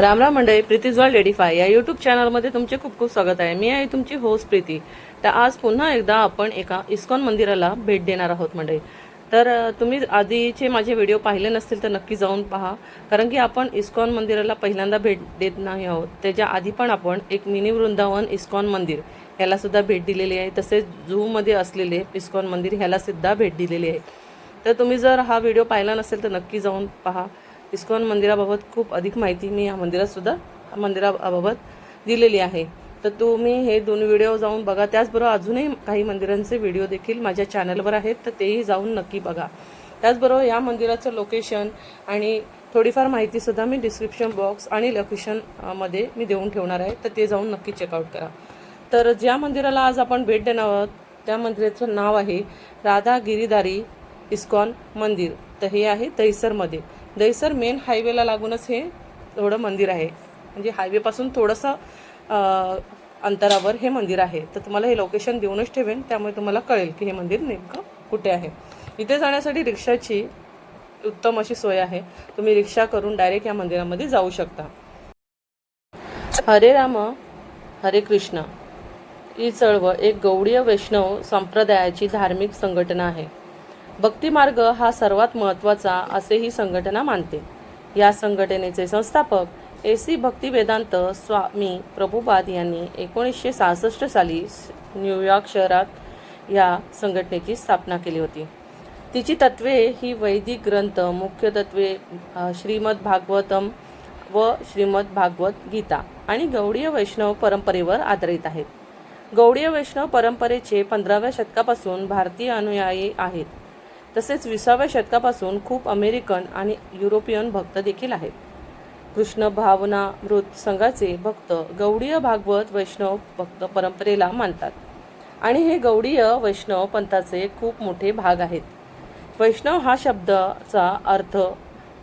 राम राम मंडळी प्रीतीज वर्ल्ड फाय. या यूट्यूब चॅनलमध्ये तुमचे खूप खूप स्वागत आहे. मी आहे तुमची होस्ट प्रीती. तर आज पुन्हा एकदा आपण एका इस्कॉन मंदिराला भेट देणार आहोत मंडळी. तर तुम्ही आधीचे माझे व्हिडिओ पाहिले नसतील तर नक्की जाऊन पहा. कारण की आपण इस्कॉन मंदिराला पहिल्यांदा भेट देत नाही आहोत. त्याच्या आधी पण आपण एक मिनी वृंदावन इस्कॉन मंदिर ह्यालासुद्धा भेट दिलेली आहे. तसेच झूमध्ये असलेले इस्कॉन मंदिर ह्यालासुद्धा भेट दिलेली आहे. तर तुम्ही जर हा व्हिडिओ पाहिला नसेल तर नक्की जाऊन पहा. इस्कॉन मंदिराबाबत खूप अधिक माहिती मी या मंदिरातसुद्धा मंदिराबाबत दिलेली आहे. तर तुम्ही हे दोन व्हिडिओ जाऊन बघा. त्याचबरोबर अजूनही काही मंदिरांचे व्हिडिओ देखील माझ्या चॅनलवर आहेत. तर तेही जाऊन नक्की बघा. त्याचबरोबर या मंदिराचं लोकेशन आणि थोडीफार माहितीसुद्धा मी डिस्क्रिप्शन बॉक्स आणि लोकेशनमध्ये मी देऊन ठेवणार आहे. तर ते जाऊन नक्की चेकआउट करा. तर ज्या मंदिराला आज आपण भेट देणार आहोत त्या मंदिराचं नाव आहे राधा गिरीदारी इस्कॉन मंदिर. तर हे आहे दहिसरमध्ये दहिसर मेन हायवेला लागूनच हे थोडं मंदिर आहे. म्हणजे हायवेपासून थोडंसं अंतरावर हे मंदिर आहे. तर तुम्हाला हे लोकेशन देऊनच ठेवेन त्यामुळे तुम्हाला कळेल की हे मंदिर नेमकं कुठे आहे. इथे जाण्यासाठी रिक्षाची उत्तम अशी सोय आहे. तुम्ही रिक्षा करून डायरेक्ट या मंदिरामध्ये जाऊ शकता. हरे राम हरे कृष्ण. ही चळवळ एक गौडीय वैष्णव संप्रदायाची धार्मिक संघटना आहे. भक्तिमार्ग हा सर्वात महत्त्वाचा असे ही संघटना मानते. या संघटनेचे संस्थापक ए सी भक्ती वेदांत स्वामी प्रभुपाद यांनी एकोणीसशे सहासष्ट साली न्यूयॉर्क शहरात या संघटनेची स्थापना केली होती. तिची तत्वे ही वैदिक ग्रंथ मुख्य तत्वे श्रीमद भागवतम व श्रीमद भागवत गीता आणि गौडीय वैष्णव परंपरेवर आधारित आहेत. गौडीय वैष्णव परंपरेचे पंधराव्या शतकापासून भारतीय अनुयायी आहेत. तसेच विसाव्या शतकापासून खूप अमेरिकन आणि युरोपियन भक्त देखील आहेत. कृष्ण भावनामृत संघाचे भक्त गौडीय भागवत वैष्णव भक्त परंपरेला मानतात. आणि हे गौडीय वैष्णव पंथाचे खूप मोठे भाग आहेत. वैष्णव हा शब्दाचा अर्थ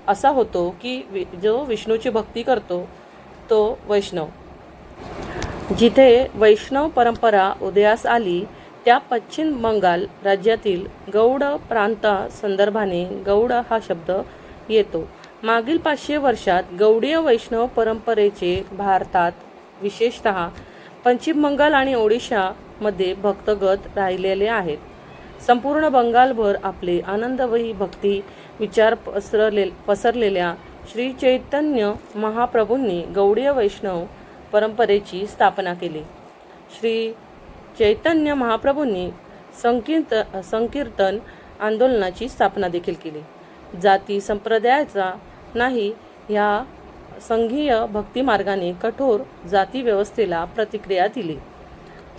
असा होतो की वि- जो विष्णूची भक्ती करतो तो वैष्णव. जिथे वैष्णव परंपरा उदयास आली त्या पश्चिम बंगाल राज्यातील गौड प्रांता संदर्भाने गौड हा शब्द येतो. मागील पाचशे वर्षात गौडीय वैष्णव परंपरेचे भारतात विशेषतः पश्चिम बंगाल आणि ओडिशामध्ये भक्तगत राहिलेले आहेत. संपूर्ण बंगालभर आपले आनंदवयी भक्ती विचार पसरले पसरलेल्या श्री चैतन्य महाप्रभूंनी गौडीय वैष्णव परंपरेची स्थापना केली. श्री चैतन्य महाप्रभूंनी संकीर्त संकीर्तन आंदोलनाची स्थापना देखील केली. जाती संप्रदायाचा नाही ह्या संघीय भक्तिमार्गाने कठोर जाती व्यवस्थेला प्रतिक्रिया दिली.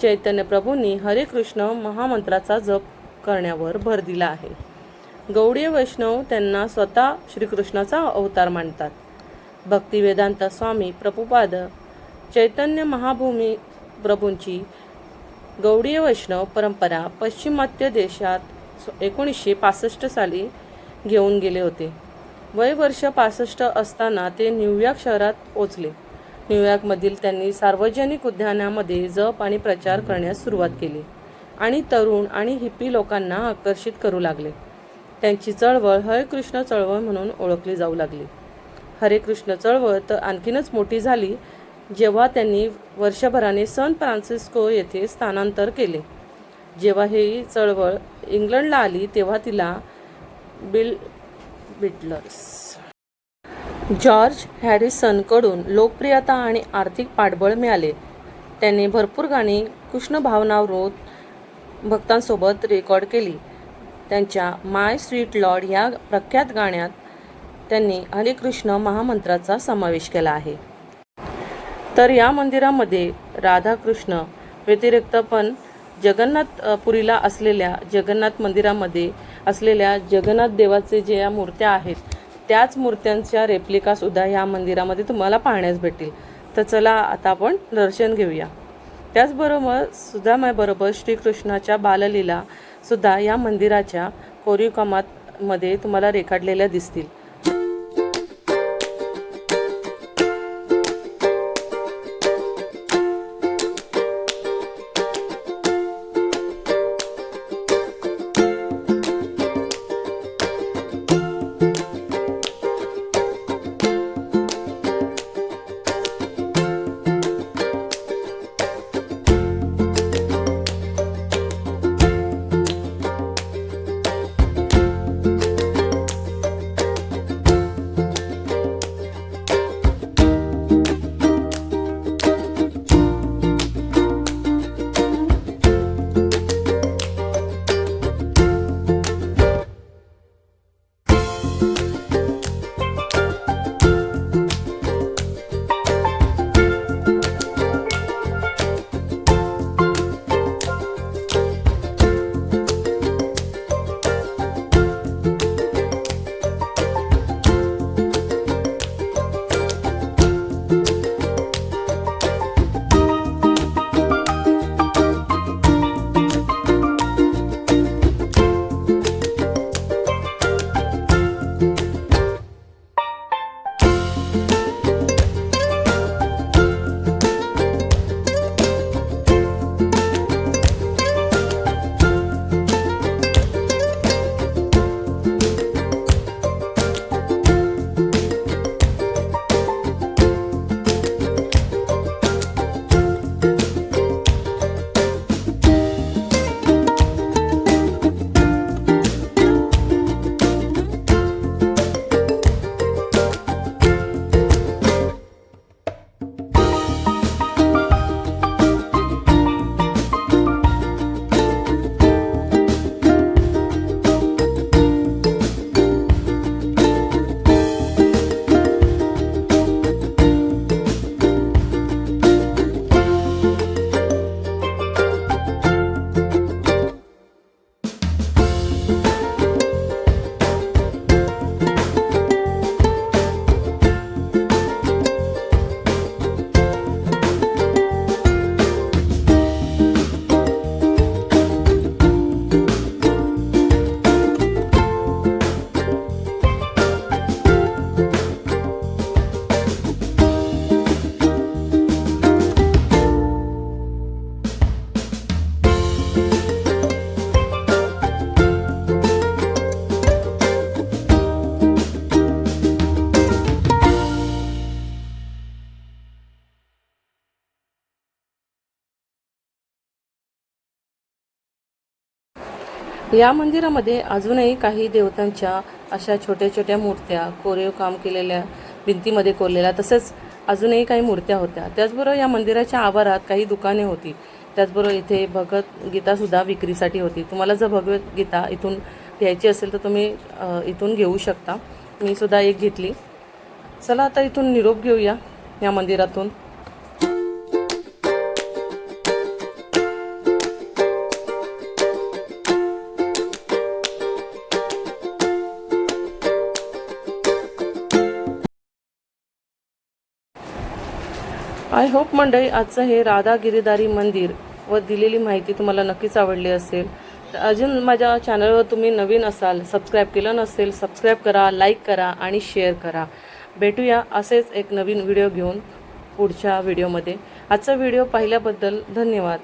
चैतन्य प्रभूंनी हरे कृष्ण महामंत्राचा जप करण्यावर भर दिला आहे. गौडीय वैष्णव त्यांना स्वतः श्रीकृष्णाचा अवतार मानतात. भक्तिवेदांत स्वामी प्रभुपाद चैतन्य महाभूमी प्रभूंची गौडीय वैष्णव परंपरा पश्चिमात्य देशात एकोणीसशे पासष्ट साली घेऊन गेले होते. वय वर्ष पासष्ट असताना ते न्यूयॉर्क शहरात पोचले न्यूयॉर्कमधील त्यांनी सार्वजनिक उद्यानामध्ये जप आणि प्रचार करण्यास सुरुवात केली आणि तरुण आणि हिप्पी लोकांना आकर्षित करू लागले. त्यांची चळवळ हरे कृष्ण चळवळ म्हणून ओळखली जाऊ लागली. हरे कृष्ण चळवळ तर आणखीनच मोठी झाली जेव्हा त्यांनी वर्षभराने सन फ्रान्सिस्को येथे स्थानांतर केले. जेव्हा ही चळवळ इंग्लंडला आली तेव्हा तिला बिल बिटलर्स. जॉर्ज हॅरिसनकडून लोकप्रियता आणि आर्थिक पाठबळ मिळाले. त्याने भरपूर गाणी कृष्ण भावनावृत भक्तांसोबत रेकॉर्ड केली. त्यांच्या माय स्वीट लॉर्ड ह्या प्रख्यात गाण्यात त्यांनी हरिकृष्ण महामंत्राचा समावेश केला आहे. तर या मंदिरामध्ये राधाकृष्ण व्यतिरिक्त पण जगन्नाथपुरीला असलेल्या जगन्नाथ मंदिरामध्ये असलेल्या जगन्नाथ देवाचे जे या मूर्त्या आहेत त्याच मूर्त्यांच्या रेप्लिकासुद्धा या मंदिरामध्ये तुम्हाला पाहण्यास भेटतील. तर चला आता आपण दर्शन घेऊया. त्याचबरोबर सुदामाबरोबर श्रीकृष्णाच्या बाललीला सुद्धा या मंदिराच्या कोरीवकामात मध्ये तुम्हाला रेखाटलेल्या दिसतील. या मंदिरामध्ये अजूनही काही देवतांच्या अशा छोट्या छोट्या मूर्त्या कोरीव काम केलेल्या भिंतीमध्ये कोरलेल्या तसेच अजूनही काही मूर्त्या होत्या. त्याचबरोबर या मंदिराच्या आवारात काही दुकाने होती. त्याचबरोबर इथे भगवद्गीतासुद्धा विक्रीसाठी होती. तुम्हाला जर भगवद्गीता इथून घ्यायची असेल तर तुम्ही इथून घेऊ शकता. मी सुद्धा एक घेतली. चला आता इथून निरोप घेऊया या मंदिरातून. आय होप मंडळी आजचं हे राधा गिरीदारी मंदिर व दिलेली माहिती तुम्हाला नक्कीच आवडली असेल. तर अजून माझ्या चॅनलवर तुम्ही नवीन असाल सबस्क्राईब केलं नसेल सबस्क्राईब करा लाईक करा आणि शेअर करा. भेटूया असेच एक नवीन व्हिडिओ घेऊन पुढच्या व्हिडिओमध्ये आजचा व्हिडिओ पाहिल्याबद्दल धन्यवाद.